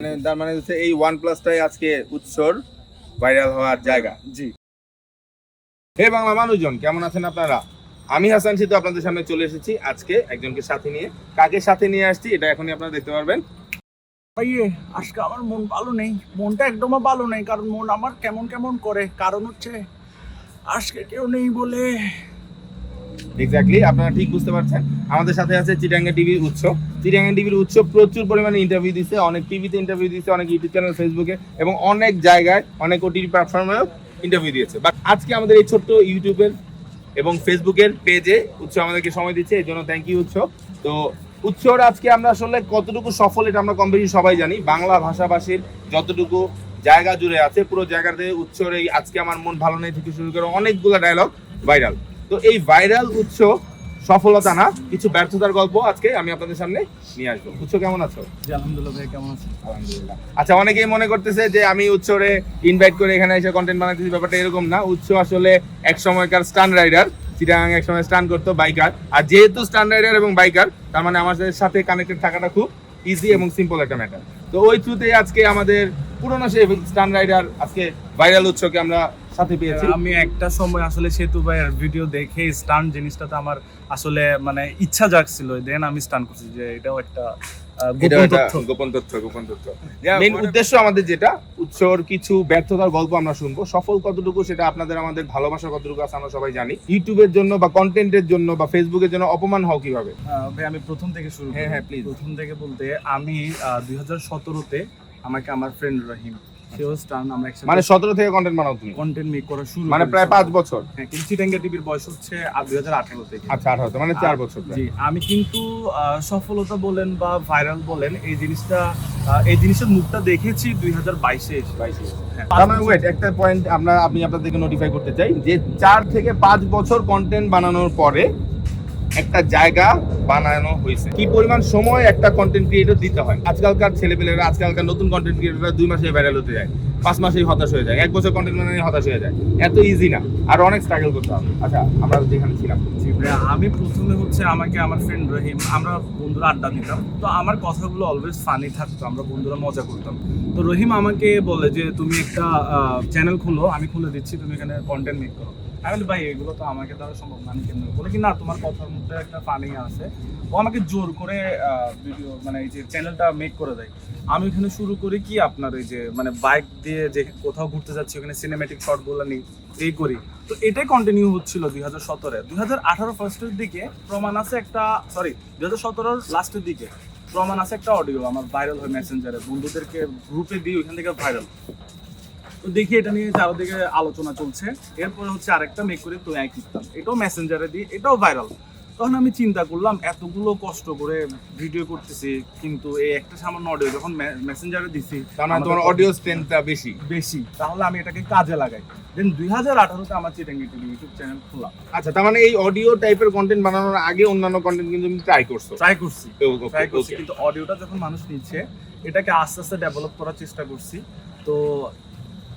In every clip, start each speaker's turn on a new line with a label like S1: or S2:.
S1: মানে তার মানে হচ্ছে এই ওয়ান প্লাসটাই আজকে উৎসর ভাইরাল হওয়ার জায়গা।
S2: জি।
S1: হে বাংলা মানুষজন কেমন আছেন আপনারা? আমি হাসান সিদ্ধু আপনাদের সামনে চলে এসেছি আজকে একজনকে সাথে নিয়ে। কাকে সাথে নিয়ে আসছি এটা এখনই আপনারা দেখতে পারবেন।
S2: ভাইয়ে আজকে আমার মন ভালো নেই। মনটা একদমই ভালো নেই কারণ মন আমার কেমন কেমন করে। কারণ হচ্ছে আজকে কেউ নেই বলে
S1: এক্স্যাক্টলি আপনারা ঠিক বুঝতে পারছেন। আমাদের সাথে আছে চিটাঙ্গা টিভি উৎসব চিটাঙ্গা টিভির উৎস প্রচুর পরিমাণে ইন্টারভিউ দিচ্ছে অনেক টিভিতে ইন্টারভিউ দিচ্ছে অনেক ইউটিউব চ্যানেল ফেসবুকে এবং অনেক জায়গায়, অনেক ওটিটি প্ল্যাটফর্মেও ইন্টারভিউ দিয়েছে। বাট আজকে আমাদের এই ছোট্ট ইউটিউবের এবং ফেসবুকের পেজে উৎস আমাদেরকে সময় দিচ্ছে, এই জন্য থ্যাংক ইউ উৎসব তো উৎসর আজকে আমরা আসলে কতটুকু সফল এটা আমরা কম বেশি সবাই জানি। বাংলা ভাষাভাষীর যতটুকু জায়গা জুড়ে আছে, পুরো জায়গাতে উৎসর এই আজকে আমার মন ভালো নেই থেকে শুরু করে অনেকগুলো ডায়লগ ভাইরাল তো এই ভাইরাল উৎস সফলতা না কিছু ব্যর্থতার গল্প আজকে আমি আপনাদের সামনে নিয়ে আসব। উৎস কেমন আছো?
S2: আলহামদুলিল্লাহ ভাই কেমন আছেন?
S1: আলহামদুলিল্লাহ। আচ্ছা অনেকেই মনে করতেছে যে আমি উৎসরে ইনভাইট করে এখানে এসে কন্টেন্ট বানাতেছি ব্যাপারটা এরকম না। উৎস আসলে এক সময়কার স্টান রাইডার চিটাগাং এক সময় স্টান করতো বাইকার আর যেহেতু স্টান রাইডার এবং বাইকার তার মানে আমাদের সাথে কানেক্টেড থাকাটা খুব ইজি এবং সিম্পল একটা ম্যাটার তো ওই থ্রুতে আজকে আমাদের পুরোনো সেই স্টান রাইডার আজকে ভাইরাল উৎসকে আমরা সাথে পেয়েছি।
S2: আমি একটা সময় আসলে সেতু ভাইয়ের ভিডিও দেখে স্টান জিনিসটাতে আমার আসলে মানে ইচ্ছা জাগছিল। দেন আমি স্টান করছি যে এটাও একটা গোপন তথ্য।
S1: গোপন তথ্য গোপন উদ্দেশ্য আমাদের যেটা উৎসর কিছু ব্যর্থতার গল্প আমরা শুনব। সফল কতটুকু সেটা আপনাদের আমাদের ভালোবাসা কতটুকু আছে আমরা সবাই জানি। ইউটিউবের জন্য বা কন্টেন্টের জন্য বা ফেসবুকের জন্য অপমান হও কীভাবে?
S2: ভাই আমি প্রথম থেকে শুরু
S1: হ্যাঁ,
S2: করি।
S1: হ্যাঁ, please.
S2: প্রথম থেকে বলতে আমি দুই হাজার সতেরোতে আমাকে আমার ফ্রেন্ড রহিম সেও স্টান আমরা একসাথে
S1: মানে সতেরো থেকে কন্টেন্ট বানাও তুমি?
S2: কন্টেন্ট মেক করা শুরু
S1: মানে প্রায়
S2: সবাই।
S1: পাঁচ বছর?
S2: হ্যাঁ কিন্তু চিটাঙ্গা টিভির বয়স হচ্ছে দুই হাজার আঠারো থেকে।
S1: আচ্ছা আঠারো মানে চার বছর
S2: জি আমি কিন্তু সফলতা বলেন বা ভাইরাল বলেন এই জিনিসটা এই জিনিসের মুখটা দেখেছি দুই হাজার বাইশে এসে। হ্যাঁ।
S1: তার মানে ওয়েট একটা পয়েন্ট আমরা আপনি আপনাদেরকে নোটিফাই করতে চাই যে চার থেকে পাঁচ বছর কন্টেন্ট বানানোর পরে একটা জায়গা বানানো হয়েছে। কি পরিমাণ সময় একটা কন্টেন্ট ক্রিয়েটর দিতে হয়? আজকালকার ছেলেপেলেরা, আজকালকার নতুন কন্টেন্ট ক্রিয়েটররা দুই মাসে ভাইরাল হতে যায়, পাঁচ মাসেই হতাশ হয়ে যায়, এক বছর কন্টেন্ট বানানো হতাশ হয়ে যায়। এত ইজি না। আর অনেক স্ট্রাগল করতে হবে। আচ্ছা আমরা যেখানে ছিলাম।
S2: আমি প্রথমে হচ্ছে আমাকে আমার ফ্রেন্ড রহিম, আমরা বন্ধুরা আড্ডা দিতাম। তো আমার কথাগুলো অলওয়েজ ফানি থাকতো, আমরা বন্ধুরা মজা করতাম। তো রহিম আমাকে বলে যে, তুমি একটা চ্যানেল খুলো, আমি খুলে দিচ্ছি, তুমি এখানে কন্টেন্ট মেক করো। আমি ভাই, এগুলো তো আমাকে দ্বারা সম্ভব না, আমি কেমন বলে? কি না, তোমার কথার মধ্যে একটা ফানি আছে। ও আমাকে জোর করে ভিডিও মানে এই যে চ্যানেলটা মেক করে দেয়। আমি ওখানে শুরু করি কি, আপনার ওই যে মানে বাইক দিয়ে যে কোথাও ঘুরতে যাচ্ছি, ওখানে সিনেমেটিক শটগুলো নিই, এই করি। তো এটাই কন্টিনিউ হচ্ছিল দুই হাজার সতেরো দুই হাজার আঠারো ফার্স্টের দিকে প্রমাণ আছে একটা সরি দুই হাজার সতেরোর লাস্টের দিকে প্রমাণ আছে একটা অডিও আমার ভাইরাল হয় মেসেঞ্জারে বন্ধুদেরকে গ্রুপে দিই ওইখান থেকে ভাইরাল তো দেখি এটা নিয়ে চারদিকে আলোচনা চলছে। এরপরে হচ্ছে আরেকটা মেক করে তো করতাম এটাও মেসেঞ্জারে দিই এটাও ভাইরাল তখন আমি চিন্তা করলাম এতগুলো কষ্ট করে ভিডিও করতেছি কিন্তু এই একটা সামান্য অডিও যখন মেসেঞ্জারে দিছি
S1: তার মানে তোমার অডিও স্ট্রেংথটা বেশি।
S2: বেশি। তাহলে আমি এটাকে কাজে লাগাই। দেন দুই হাজার আঠারোতে আমার চিটাঙ্গি টিভি ইউটিউব চ্যানেল খোলা।
S1: আচ্ছা তার মানে এই অডিও টাইপের কন্টেন্ট বানানোর আগে অন্যান্য কন্টেন্ট কিন্তু তুমি ট্রাই করছ।
S2: ট্রাই করছি। ট্রাই করছি কিন্তু অডিওটা যখন মানুষ নিচ্ছে এটাকে আস্তে আস্তে ডেভেলপ করার চেষ্টা করছি। তো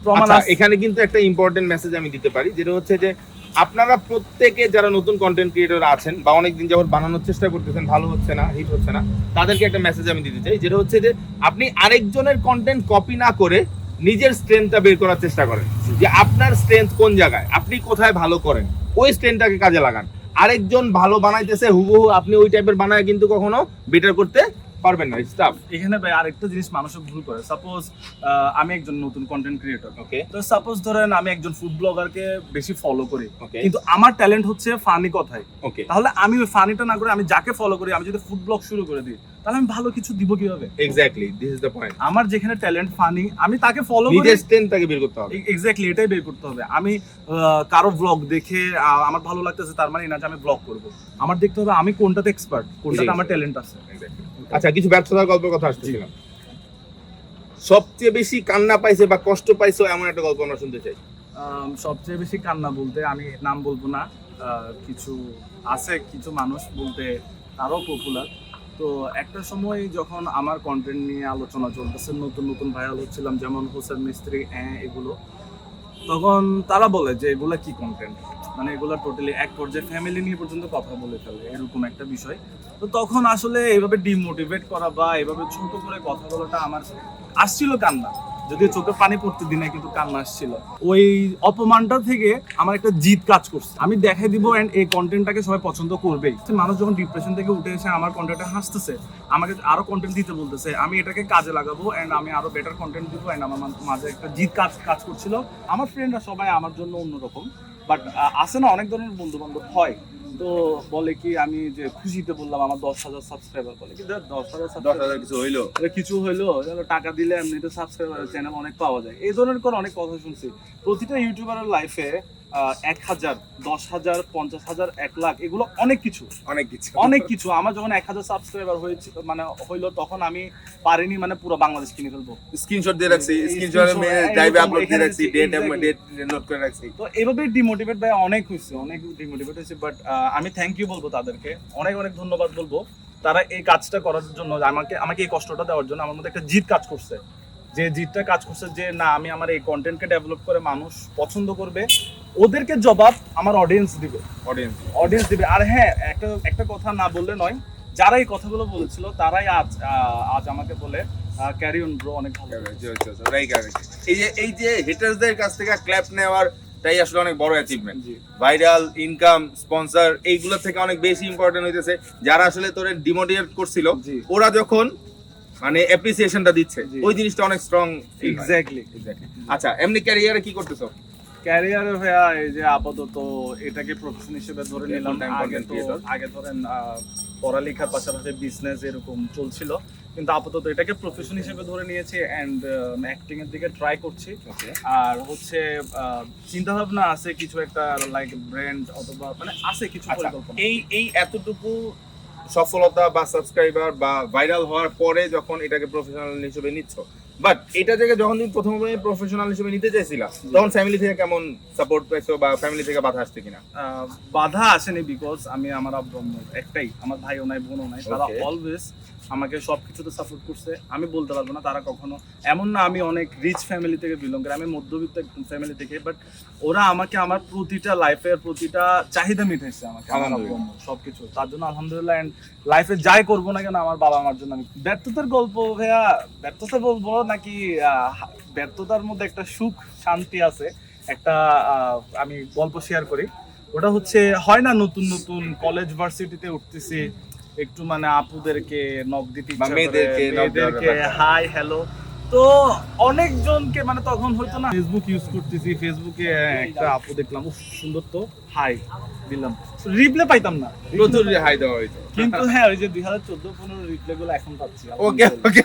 S2: প্রমাণ
S1: আচ্ছা এখানে কিন্তু একটা ইম্পর্টেন্ট মেসেজ আমি দিতে পারি যেটা হচ্ছে যে আপনারা প্রত্যেকে যারা নতুন কন্টেন্ট ক্রিয়েটর আছেন বা অনেকদিন যাবত বানানোর চেষ্টা করতেছেন ভালো হচ্ছে না হিট হচ্ছে না তাদেরকে একটা মেসেজ আমি দিতে চাই যেটা হচ্ছে যে আপনি আরেকজনের কন্টেন্ট কপি না করে নিজের স্ট্রেংথটা বের করার চেষ্টা করেন। যে আপনার স্ট্রেংথ কোন জায়গায়? আপনি কোথায় ভালো করেন? ওই স্ট্রেংথটাকে কাজে লাগান। আরেকজন ভালো বানাইতেছে হুবহু আপনি ওই টাইপের বানায় কিন্তু কখনো বেটার করতে পারবেন না স্টাফ
S2: এখানে ভাই আরেকটা জিনিস মানুষ ভুল করে। সাপোজ আমি একজন নতুন কন্টেন্ট ক্রিয়েটর
S1: ওকে
S2: তো সাপোজ ধরেন আমি একজন ফুড ব্লগারকে বেশি ফলো করি কিন্তু আমার ট্যালেন্ট হচ্ছে ফানি কথায়
S1: ওকে
S2: তাহলে আমি ওই ফানিটা না করে আমি যাকে ফলো করি আমি যদি ফুড ব্লগ শুরু করে দিই তাহলে আমি ভালো কিছু দিব কীভাবে?
S1: Exactly this is the point
S2: আমার যেখানে ট্যালেন্ট ফানি আমি তাকে ফলো করি।
S1: নিজের স্ট্রেংথটাকে বের করতে হবে।
S2: এক্স্যাক্টলি এটাই বের করতে হবে। আমি কারও ব্লগ দেখে আমার ভালো লাগতেছে তার মানে না যে আমি ব্লগ করব। আমার দেখতে হবে আমি কোনটাতে এক্সপার্ট কোনটাতে আমার ট্যালেন্ট আছে।
S1: আচ্ছা কিছু ব্যর্থতার গল্পের কথা আসতেছিলাম। সবচেয়ে বেশি কান্না পাইছে বা কষ্ট পাইছে এমন একটা গল্প আমরা শুনতে চাই।
S2: সবচেয়ে বেশি কান্না বলতে আমি নাম বলব না কিছু আছে কিছু মানুষ বলতে তারও পপুলার তো একটা সময় যখন আমার কন্টেন্ট নিয়ে আলোচনা চলতেছে নতুন নতুন ভাইরাল হচ্ছিলাম যেমন হোসেন মিস্ত্রি এগুলো তখন তারা বলে যে এগুলা কি কন্টেন্ট মানে এগুলো টোটালি এক পর্যায়ে ফ্যামিলি নিয়ে পর্যন্ত কথা বলে ফেলে, এরকম একটা বিষয়। তো তখন আসলে এইভাবে ডিমোটিভেট করা বা এভাবে ছোট করে কথা বলাটা আমার আসছিল কান্না। যদিও চোখে পানি পড়তে দিনে, কিন্তু কান্না আসছিল। ওই অপমানটা থেকে আমার একটা জিত কাজ করছে। আমি দেখাই দিব অ্যান্ড এই কন্টেন্টটাকে সবাই পছন্দ করবেই। মানুষ যখন ডিপ্রেশন থেকে উঠে এসে আমার কন্টেন্টে হাসতেছে, আমাকে আরও কন্টেন্ট দিতে বলতেছে, আমি এটাকে কাজে লাগাবো অ্যান্ড আমি আরও বেটার কন্টেন্ট দিব অ্যান্ড আমার মাঝে একটা জিত কাজ কাজ করছিল। আমার ফ্রেন্ডরা সবাই আমার জন্য অন্যরকম বাট আসে না অনেক ধরনের বন্ধু বান্ধব হয়। তো বলে কি আমি যে খুশিতে বললাম আমার দশ হাজার সাবস্ক্রাইবার বলে। কিন্তু দশ হাজার
S1: দশ হাজার কিছু হইল?
S2: কিছু হইল টাকা দিলে এমনিতে সাবস্ক্রাইবার চ্যানেল অনেক পাওয়া যায়। এই ধরনের করে অনেক কথা শুনছি। প্রতিটা ইউটিউবারের লাইফে এক হাজার দশ হাজার পঞ্চাশ হাজার এক লাখ এগুলো অনেক কিছু।
S1: অনেক কিছু।
S2: অনেক কিছু। আমার যখন এক হাজার সাবস্ক্রাইবার হয়েছে মানে হইল তখন আমি পারিনি মানে পুরো বাংলাদেশ কিনে ফেলব।
S1: স্ক্রিনশট দিয়ে রাখছি স্ক্রিনশট ড্রাইভে আপলোড দিয়ে রাখছি ডেট. ডেট নোট করে রাখছি।
S2: তো এভাবে ডিমোটিভেট ভাই অনেক হয়েছে অনেক ডিমোটিভেট হয়েছে বাট আমি থ্যাংক ইউ বলব তাদেরকে। অনেক অনেক ধন্যবাদ বলব। তারা এই কাজটা করার জন্য আমাকে আমাকে এই কষ্টটা দেওয়ার জন্য আমার মধ্যে একটা জিত কাজ করছে। যে জিতটা কাজ করছে যে না আমি আমার এই কন্টেন্টকে ডেভেলপ করে মানুষ পছন্দ করবে ওদেরকে জবাব আমার অডিয়েন্স দিবে।
S1: অডিয়েন্স
S2: অডিয়েন্স দিবে। আর হ্যাঁ একটা একটা কথা না বললে নয় যারা এই কথাগুলো বলেছিল তারাই আজ আজ আমাকে বলে ক্যারি অন ব্রো অনেক ভালো
S1: এই যে এই যে হেটারসদের কাছ থেকে ক্ল্যাপ নেওয়ার তাই আসলে অনেক বড় অ্যাচিভমেন্ট ভাইরাল ইনকাম স্পন্সর এইগুলো থেকে অনেক বেশি ইম্পর্টেন্ট হইতেছে। যারা আসলে তোরে ডিমোটিভেট করছিল। ওরা যখন মানে অ্যাপ্রিসিয়েশনটা দিচ্ছে। ওই জিনিসটা অনেক স্ট্রং
S2: এক্স্যাক্টলি
S1: আচ্ছা এমনি ক্যারিয়ারে কি করতেছো?
S2: ক্যারিয়ারে ভাইয়া এই যে আপাতত এটাকে প্রফেশন হিসেবে ধরে নিলাম। আগে তো আগে ধরেন পড়ালেখার পাশাপাশি বিজনেস এরকম চলছিল। কিন্তু আপাতত এটাকে প্রফেশন হিসেবে ধরে নিয়েছি অ্যান্ড অ্যাক্টিং এর দিকে ট্রাই করছি। আর হচ্ছে চিন্তা ভাবনা আছে কিছু একটা লাইক ব্র্যান্ড অথবা মানে আছে কিছু
S1: আচ্ছা
S2: পরিকল্পনা।
S1: এই এই এতটুকু সফলতা বা সাবস্ক্রাইবার বা ভাইরাল হওয়ার পরে যখন এটাকে প্রফেশনাল হিসেবে নিচ্ছ বাট এটা থেকে যখন তুমি প্রথমে প্রফেশনাল হিসেবে নিতে চাইছিলা তখন ফ্যামিলি থেকে কেমন সাপোর্ট পাইছো বা ফ্যামিলি থেকে বাধা আসছে কিনা?
S2: বাধা আসেনি বিকজ আমি আমার একটাই আমার ভাইও নাই বোনও নাই তারা অলওয়েজ আমাকে সব কিছুতে সাপোর্ট করছে আমি বলতে পারব না তারা কখনো। এমন না আমি অনেক রিচ ফ্যামিলি থেকে বিলং করি আমি মধ্যবিত্ত ফ্যামিলি থেকে বাট ওরা আমাকে আমার প্রতিটা লাইফের প্রতিটা চাহিদা মিটাইছে আমাকে। আম্মু সবকিছু। তার জন্য আলহামদুলিল্লাহ এন্ড লাইফে যাই করব না কেন আমার বাবা আমার জন্য আমি ব্যর্থতার গল্প ভাইয়া ব্যর্থতা বলব নাকি ব্যর্থতার মধ্যে একটা সুখ শান্তি আছে। একটা আমি গল্প শেয়ার করি। ওটা হচ্ছে হয় না নতুন নতুন কলেজ ভার্সিটিতে উঠতেছি একটু মানে আপুদেরকে নক দিতে
S1: মেয়েদেরকে
S2: মেয়েদেরকে হাই হ্যালো তো অনেকজনকে মানে তখন হয়তো না ফেসবুক ইউজ করতেছি ফেসবুকে একটা আপু দেখলাম উফ সুন্দর তো হাই দিলাম। রিপ্লে পাইতাম না।
S1: প্রচুর হাই দেওয়া হয়েছে
S2: কিন্তু হ্যাঁ ওই যে দুই হাজার চোদ্দ পনেরো রিপ্লে গুলো এখন পাচ্ছি।
S1: ওকে ওকে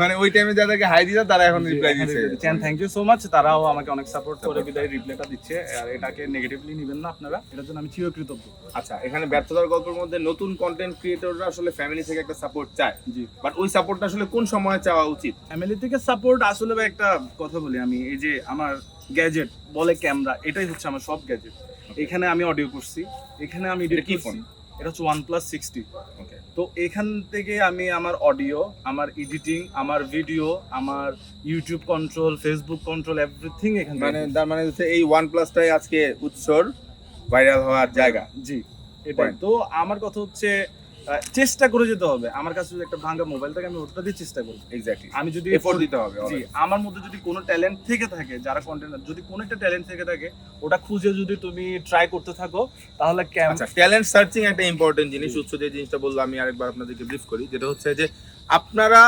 S1: মানে ওই টাইমে যাদেরকে হাই দিতা তারা এখন রিপ্লাই দিচ্ছে
S2: থ্যাংক ইউ সো মাচ তারাও আমাকে অনেক সাপোর্ট করে বিদায় রিপ্লাইটা দিচ্ছে। আর এটাকে নেগেটিভলি নেবেন না আপনারা। এটার জন্য আমি চিরকৃতজ্ঞ।
S1: আচ্ছা এখানে ব্যর্থতার গল্পের মধ্যে নতুন কন্টেন্ট ক্রিয়েটররা আসলে ফ্যামিলি থেকে একটা সাপোর্ট চায়।
S2: জি।
S1: বাট ওই সাপোর্টটা আসলে কোন সময় চাওয়া উচিত?
S2: ফ্যামিলি থেকে সাপোর্ট আসলে একটা কথা বলি আমি। এই যে আমার গ্যাজেট বলে ক্যামেরা এটাই হচ্ছে আমার সব গ্যাজেট এখানে আমি অডিও করছি। এখানে আমি এডিট
S1: কি ফোন?
S2: এটা হচ্ছে ওয়ান প্লাস সিক্সটি
S1: ওকে
S2: তো এখান থেকে আমি আমার অডিও আমার এডিটিং আমার ভিডিও আমার YouTube control Facebook control everything এখানে
S1: মানে তার মানে হচ্ছে এই ওয়ান প্লাসটাই আজকে উৎসর ভাইরাল হওয়ার জায়গা।
S2: জি এটাই। তো আমার কথা হচ্ছে চেষ্টা করে যেতে হবে। আমার কাছে যদি একটা ভাঙা মোবাইল থাকে আমি ওটা দিয়ে চেষ্টা করব
S1: এক্স্যাক্টলি
S2: আমি যদি
S1: এফোর্ট দিতে হবে
S2: জি আমার মধ্যে যদি কোনো ট্যালেন্ট থেকে থাকে যারা কন্টেন্ট যদি কোনো একটা ট্যালেন্ট থেকে থাকে ওটা খুঁজে যদি তুমি ট্রাই করতে থাকো তাহলে
S1: আচ্ছা ট্যালেন্ট সার্চিং একটা ইম্পর্টেন্ট জিনিস উৎস যে জিনিসটা বলল আমি আরেকবার আপনাদেরকে ব্রিফ করি যেটা হচ্ছে যে আপনারা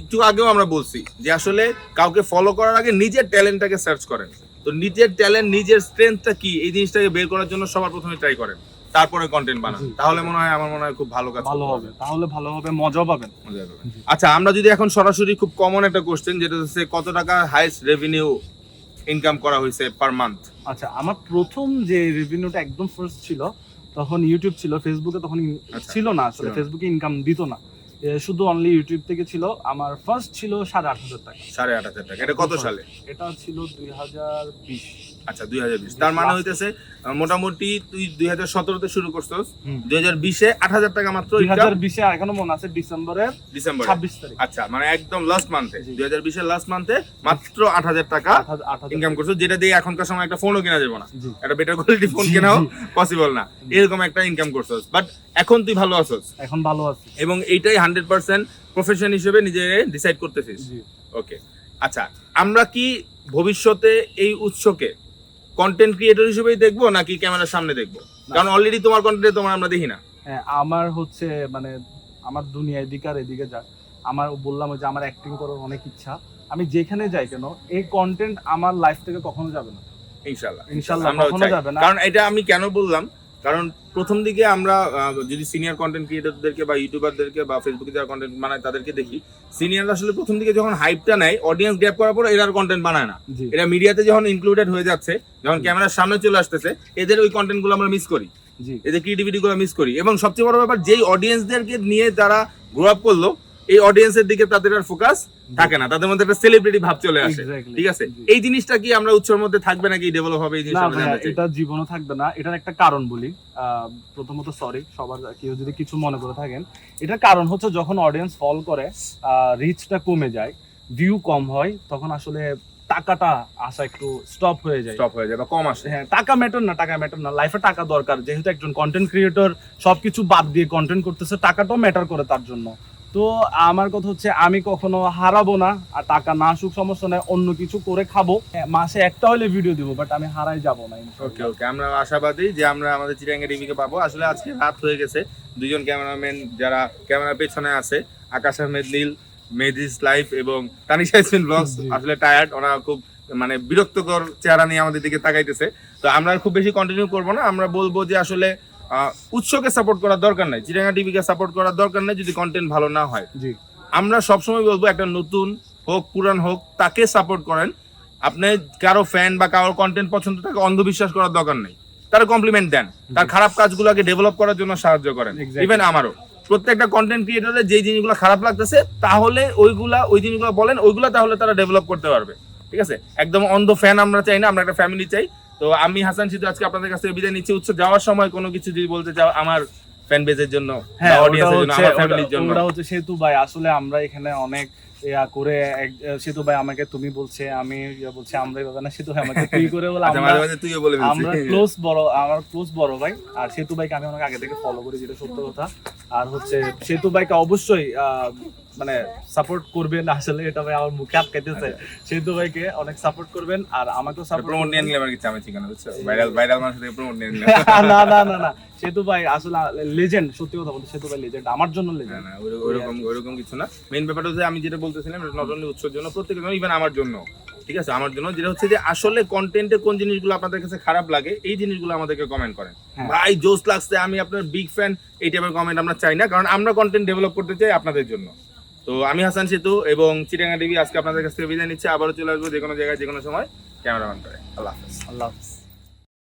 S1: একটু আগেও আমরা বলছি যে আসলে কাউকে ফলো করার আগে নিজের ট্যালেন্টটাকে সার্চ করেন। তো নিজের ট্যালেন্ট নিজের স্ট্রেংথটা কি? এই জিনিসটাকে বের করার জন্য সবার প্রথমে ট্রাই করেন। তারপরে কন্টেন্ট বানান। তাহলে মনে হয় আমার মনে হয় খুব ভালো কাজ
S2: ভালো হবে। তাহলে ভালো হবে মজাও পাবেন।
S1: মজা হবে। আচ্ছা আমরা যদি এখন সরাসরি খুব কমন একটা কোশ্চেন যেটা হচ্ছে কত টাকা হাইস্ট রেভিনিউ ইনকাম করা হয়েছে পার মান্থ
S2: আচ্ছা আমার প্রথম যে রেভিনিউটা একদম ফার্স্ট ছিল তখন ইউটিউব ছিল ফেসবুকে তখন
S1: আচ্ছা,
S2: ছিল না আসলে ফেসবুকে ইনকাম দিত না। শুধু অনলি ইউটিউব থেকে ছিল আমার ফার্স্ট ছিল সাড়ে আট হাজার টাকা।
S1: সাড়ে আট হাজার টাকা। এটা কত সালে?
S2: এটা ছিল দুই হাজার বিশ।
S1: আচ্ছা দুই হাজার বিশ। তার মানে হইতেছে মোটামুটি তুই দুই হাজার সতেরোতে শুরু করছস। দুই হাজার বিশে আট হাজার টাকা মাত্র
S2: দুই হাজার বিশে এখনও মনে আছে ডিসেম্বরের
S1: ডিসেম্বর।
S2: ছাব্বিশ তারিখ।
S1: আচ্ছা মানে একদম লাস্ট মান্থে দুই হাজার বিশের লাস্ট মান্থে মাত্র আট হাজার টাকা ইনকাম করছ যেটা দিয়ে এখনকার সময় একটা ফোনও কেনা যাবে না। একটা বেটার কোয়ালিটি ফোন কেনাও পসিবল না। এরকম একটা ইনকাম করছস। বাট এখন তুই ভালো আছস।
S2: এখন ভালো আছে।
S1: এবং এইটাই হান্ড্রেড পার্সেন্ট প্রফেশন হিসেবে নিজে ডিসাইড করতেছিস। ওকে আচ্ছা আমরা কি ভবিষ্যতে এই উৎসকে কন্টেন্ট ক্রিয়েটর হিসেবেই দেখব নাকি ক্যামেরার সামনে দেখব? কারণ অলরেডি তোমার কন্টেন্টে তোমার আমরা দেখি না।
S2: হ্যাঁ আমার হচ্ছে মানে আমার দুনিয়া এদিকে আর এদিকে যা আমার বললাম যে আমার অ্যাক্টিং করার অনেক ইচ্ছা। আমি যেখানে যাই কেন এই কন্টেন্ট আমার লাইফ থেকে কখনো যাবে না।
S1: ইনশাল্লাহ।
S2: ইনশাল্লাহ কখনো যাবে না।
S1: কারণ এটা আমি কেন বললাম? কারণ প্রথম দিকে আমরা যদি সিনিয়র কন্টেন্ট ক্রিয়েটরদেরকে বা ইউটিউবারদেরকে বা ফেসবুকে যারা কন্টেন্ট বানায় তাদেরকে দেখি সিনিয়র আসলে প্রথম দিকে যখন হাইপটা নেয় অডিয়েন্স গ্র্যাপ করার পর এরা কন্টেন্ট বানায় না। এরা মিডিয়াতে যখন ইনক্লুডেড হয়ে যাচ্ছে যখন ক্যামেরার সামনে চলে আসতেছে এদের ওই কন্টেন্টগুলো আমরা মিস করি। এদের ক্রিয়েটিভিটি গুলো মিস করি। এবং সবচেয়ে বড় ব্যাপার যেই অডিয়েন্সদেরকে নিয়ে তারা গ্রো আপ করল এই অডিয়েন্সের দিকে তাদের আর ফোকাস থাকে না। তাদের মধ্যে একটা সেলিব্রিটি ভাব চলে আসে। ঠিক আছে? এই জিনিসটা কি আমরা উৎসর মধ্যে থাকবে নাকি ডেভেলপ হবে এই জিনিসটা
S2: এটা জীবনও থাকবে না। এটার একটা কারণ বলি। প্রথমত সরি সবার কেউ যদি কিছু মনে করে থাকেন এটার কারণ হচ্ছে যখন অডিয়েন্স ফল করে রিচটা কমে যায় ভিউ কম হয় তখন আসলে টাকাটা আসা একটু স্টপ হয়ে যায়।
S1: স্টপ হয়ে যায় বা কম আসে।
S2: হ্যাঁ টাকা ম্যাটার না টাকা ম্যাটার না। লাইফে টাকা দরকার। যেহেতু একজন কন্টেন্ট ক্রিয়েটর সবকিছু বাদ দিয়ে কন্টেন্ট করতেছে টাকাটাও ম্যাটার করে তার জন্য। তো আমার কথা হচ্ছে আমি কখনো হারাবো না আর টাকা না আসুক সমস্যা নেই অন্য কিছু করে খাব। মাসে একটা হলে ভিডিও দিব বাট আমি হারাই যাব না
S1: ওকে ওকে আমরা আশাবাদী যে আমরা আমাদের চিরাঙ্গা টিভিকে পাবো। আসলে আজকে রাত হয়ে গেছে দুজন ক্যামেরাম্যান যারা ক্যামেরার পেছনে আছে আকাশ আহমেদ নীল মেদিস লাইফ এবং তানিশা ইসমিন ব্লগস আসলে টায়ার্ড ওরা খুব মানে বিরক্তকর চেহারা নিয়ে আমাদের দিকে তাকাইতেছে। তো আমরা খুব বেশি কন্টিনিউ করব না আমরা বলব যে আসলে উৎসকে সাপোর্ট করার দরকার নাই চিরাঙ্গা টিভিকে সাপোর্ট করার দরকার নাই যদি কন্টেন্ট ভালো না হয়।
S2: জি।
S1: আমরা সবসময় বলব একটা নতুন হোক পুরান হোক তাকে সাপোর্ট করেন। আপনি কারও ফ্যান বা কারও কন্টেন্ট পছন্দ তাকে অন্ধবিশ্বাস করার দরকার নেই। তার কমপ্লিমেন্ট দেন। তার খারাপ কাজগুলোকে ডেভেলপ করার জন্য সাহায্য করেন. ইভেন আমারও। প্রত্যেকটা কন্টেন্ট ক্রিয়েটরের যেই জিনিসগুলো খারাপ লাগতেছে তাহলে ওইগুলা ওই জিনিসগুলো বলেন ওইগুলা তাহলে তারা ডেভেলপ করতে পারবে। ঠিক আছে? একদম অন্ধ ফ্যান আমরা চাই না আমরা একটা ফ্যামিলি চাই। তো আমি হাসান সিদ্ধু আজকে আপনাদের কাছ বিদায় নিচ্ছি। উৎস যাওয়ার সময় কোনো কিছু যদি বলতে চাও আমার ফ্যান বেজের জন্য
S2: হ্যাঁ ওটা
S1: অডিয়েন্সের জন্য
S2: হচ্ছে
S1: আমার ফ্যামিলির জন্য।
S2: ওটা হচ্ছে সেতু ভাই। আসলে আমরা এখানে অনেক ইয়া করে এক- সেতু ভাই আমাকে তুমি বলছে আমি বলছে আমরা এইভাবে না সেতু ভাই আমাকে তুই করে বলে
S1: আচ্ছা,
S2: আমরা। ক্লোজ বড় আমার ক্লোজ বড় ভাই। আর সেতু ভাইকে আমি অনেক আগে থেকে ফলো করি যেটা সত্য কথা। আর হচ্ছে সেতু ভাইকে অবশ্যই আহ, মানে সাপোর্ট করবেন আসলে এটা ভাই আমার মুখে আটকাইতেছে। সেতু ভাইকে অনেক সাপোর্ট করবেন আর আমাকেও সাপোর্ট
S1: প্রমোট নিয়ে নিলে আমার কিছু আমি ঠিকানা বুঝছ? ভাইরাল ভাইরাল মানুষ থেকে প্রমোট নিয়ে নিলে
S2: না না না না। সেতু ভাই আসলে লেজেন্ড সত্যি কথা বলতে সেতু ভাই লেজেন্ড আমার জন্য লেজেন্ড
S1: না ওইরকম ওইরকম কিছু না। মেইন ব্যাপারটা হচ্ছে আমি যেটা বলতেছিলাম নট অনলি উৎসর জন্য প্রত্যেকের জন্য ইভেন আমার জন্য। ঠিক আছে? আমার জন্য যেটা হচ্ছে যে আসলে কন্টেন্টে কোন জিনিসগুলো আপনাদের কাছে খারাপ লাগে এই জিনিসগুলো আমাদেরকে কমেন্ট করেন।
S2: হ্যাঁ।
S1: ভাই জোস লাগছে আমি আপনার বিগ ফ্যান এই টাইপের কমেন্ট আমরা চাই না কারণ আমরা কন্টেন্ট ডেভেলপ করতে চাই আপনাদের জন্য। তো আমি হাসান সেতু এবং চিটাঙ্গা টিভি আজকে আপনাদের কাছ থেকে বিদায় নিচ্ছি। আবারও চলে আসব যে কোনো জায়গায় যে কোনো সময়। ক্যামেরাম্যান করে। আল্লাহ হাফেজ।
S2: আল্লাহ হাফিজ।